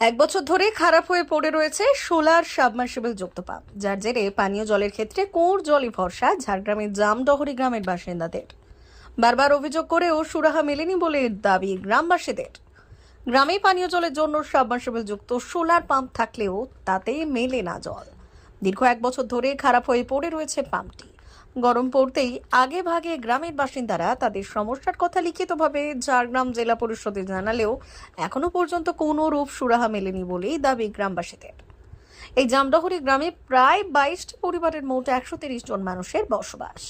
এক বছর ধরে খারাপ হয়ে পড়ে রয়েছে সোলার সাবমার্সিবল যুক্ত পাম্প যার জেরে পানীয় জলের ক্ষেত্রে কোর জলই ভরসা ঝাড়গ্রামের জামডহরি গ্রামের বাসিন্দাদের। বারবার অভিযোগ করেও সুরাহা মেলেনি বলে দাবি গ্রামবাসীদের। গ্রামে পানীয় জলের জন্য সাবমার্সিবল যুক্ত সোলার পাম্প থাকলেও তাতে মেলে না জল। দীর্ঘ এক বছর ধরে খারাপ হয়ে পড়ে রয়েছে পাম্পটি। গরম পড়তেই আগে ভাগে গ্রামের বাসিন্দারা তাদের সমস্যার কথা লিখিতভাবে ঝাড়গ্রাম জেলা পরিষদে জানালেও এখনও পর্যন্ত কোনো রূপ সুরাহা মেলেনি বলেই দাবি গ্রামবাসীদের। এই জামডহরি গ্রামে প্রায় বাইশটি পরিবারের মোট একশো তিরিশ জন মানুষের বসবাস।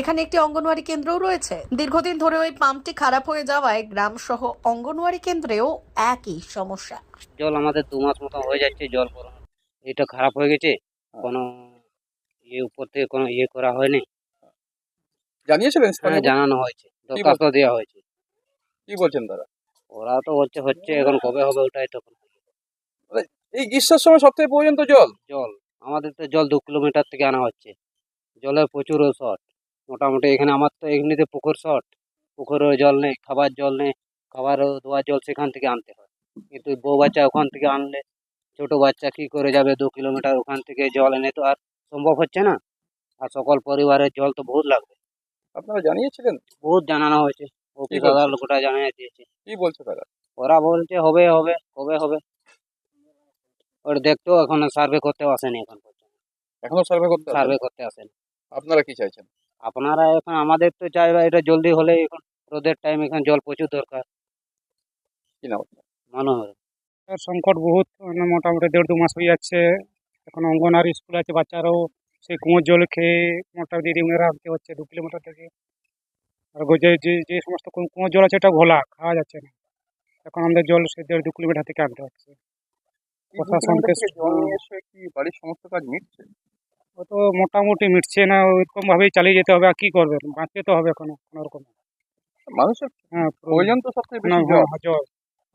এখানে একটি অঙ্গনওয়াড়ি কেন্দ্রও রয়েছে। দীর্ঘদিন ধরে ওই পাম্পটি খারাপ হয়ে যাওয়ায় গ্রাম সহ অঙ্গনওয়াড়ি কেন্দ্রেও একই সমস্যা। জল আমাদের দু মাস মতো হয়ে যাচ্ছে, জল এটা খারাপ হয়ে গেছে, কোনো ইয়ে উপর থেকে কোনো ইয়ে করা হয়নি। জানিয়েছিলেন হ্যাঁ জানানো হয়েছে। দরখাস্ত দেওয়া হয়েছে। কি বলছেন তারা? ওরা তো হচ্ছে হচ্ছে এখন কবে হবে ওটাই তখন এই গ্রীষ্মের সময় সব থেকে পর্যন্ত জল? জল। আমাদের তো জল দু কিলোমিটার থেকে আনা হচ্ছে। জলের প্রচুর শর্ট মোটামুটি এখানে আমার তো এমনিতে পুকুর শর্ট। পুকুরেও জল নেই খাবার জল নেই। খাবার ধোয়ার জল সেখান থেকে আনতে হয়। কিন্তু বউ বাচ্চা ওখান থেকে আনলে ছোট বাচ্চা কি করে যাবে দু কিলোমিটার ওখান থেকে জল এনে তো আর সম্ভব হচ্ছে না। আর সকল পরিবারের জল তো বহুত লাগবে। আপনারা জানিয়েছিলেন? বহুত জানানো হয়েছে। বলছে? আদালত গোটা জানিয়ে দিয়েছে। কি বলছে তারা? ওরা বলছে হবে হবে কবে হবে? ওর দেখতেও এখন সার্ভে করতেও আসেনি এখন পর্যন্ত। এখনও সার্ভে করতে সার্ভে করতে আসেনি। আপনারা কি চাইছেন? আপনারা এখন আমাদের তো চাইবা এটা জলদি হলে এখন রোদের টাইম এখন জল প্রচুর দরকার। কি আপনার? মনোহর। সংকট বহুত মানে মোটামুটি দেড় দু মাস হয়ে যাচ্ছে। এখন অঙ্গনওয়াড়ি স্কুল আছে বাচ্চারাও সেই কুঁয়োর জল খেয়ে মোটামুটি দিদিমণিরা আনতে হচ্ছে দু কিলোমিটার থেকে। আর যে যে সমস্ত কুঁয়োর জল আছে এটা ঘোলা খাওয়া যাচ্ছে না। এখন আমাদের জল সে দেড় দু কিলোমিটার থেকে আনতে হচ্ছে। প্রশাসনকে জল বাড়ির সমস্ত কাজ মিটছে? ও তো মোটামুটি মিটছে না ওইরকম ভাবেই চালিয়ে যেতে হবে আর কি করবে? বাঁচতে তো হবে এখন কোনো রকম। মানুষের হ্যাঁ প্রয়োজন। তো সব থেকে না, বেশি হ্যাঁ, জল।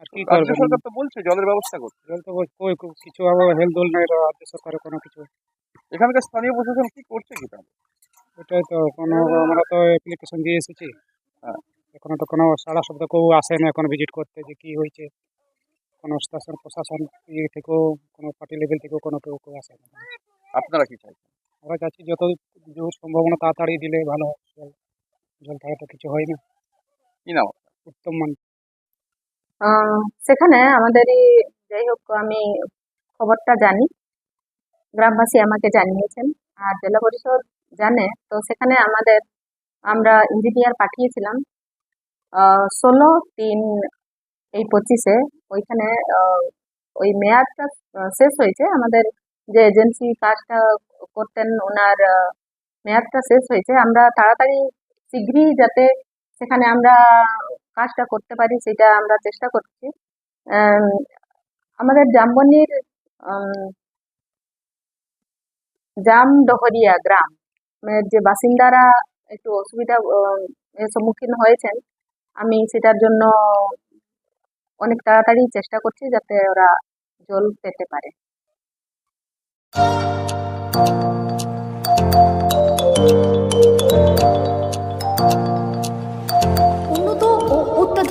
আর কি রাজ্য সরকার তো বলছে জলের ব্যবস্থা করতে। জল তো কই কই- কিছু আবার হেল দোল নাই রাজ্য সরকারের কোনো কিছু। এখানকার স্থানীয় প্রশাসন কি করছে কি তাহলে? ওটাই তো কোনো আমরা তো অ্যাপ্লিকেশন দিয়ে এসেছি। হ্যাঁ। এখনও তো কোনো সারা শব্দ কেউ আসে না এখন ভিজিট করতে যে কি হয়েছে। কোনো স্টেশন প্রশাসন ইয়ে থেকেও কোনো পার্টি লেভেল থেকেও কোনো কেউ কেউ আসে না। আপনারা কি চাইছেন? আমরা চাচ্ছি যত সম্ভাবনা তাড়াতাড়ি দিলে ভালো জল জল ছাড়া তো কিছু হয় না। কি নাম উত্তম মান সেখানে আমাদেরই যাই হোক, আমি খবরটা জানি। গ্রামবাসী আমাকে জানিয়েছেন, আর জেলা পরিষদ জানে। তো সেখানে আমাদের, আমরা ইঞ্জিনিয়ার পাঠিয়েছিলাম ষোলো তিন এই পঁচিশে। ওইখানে ওই মেয়াদটা শেষ হয়েছে। আমাদের যে এজেন্সি কাজটা করতেন, ওনার মেয়াদটা শেষ হয়েছে। আমরা তাড়াতাড়ি শীঘ্রই যাতে সেখানে আমরা কাজটা করতে পারি সেটা আমরা চেষ্টা করছি। আমাদের জামবনির আম, জামডহরিয়া গ্রাম মানে যে বাসিন্দারা একটু অসুবিধা সম্মুখীন হয়েছেন আমি সেটার জন্য অনেক তাড়াতাড়ি চেষ্টা করছি যাতে ওরা জল পেতে পারে। উন্নত ও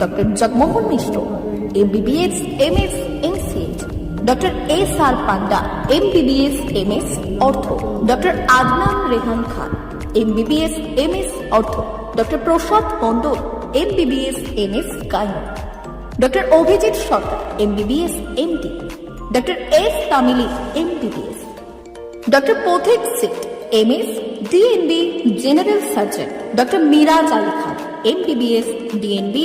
doctor Jagmohan Mishra, MBBS, MS, MCh, doctor S R Panda MBBS, MS, ortho, doctor Adnan Rehan Khan, MBBS, MS, ortho, doctor Prasad Mondal, MBBS, MS, gynae, doctor Abhijit Sarkar, MBBS, MD, doctor S Tamili, MBBS, doctor Pathik Sit MS, DNB, general surgeon, doctor Miraj Ali Khan, MBBS, DNB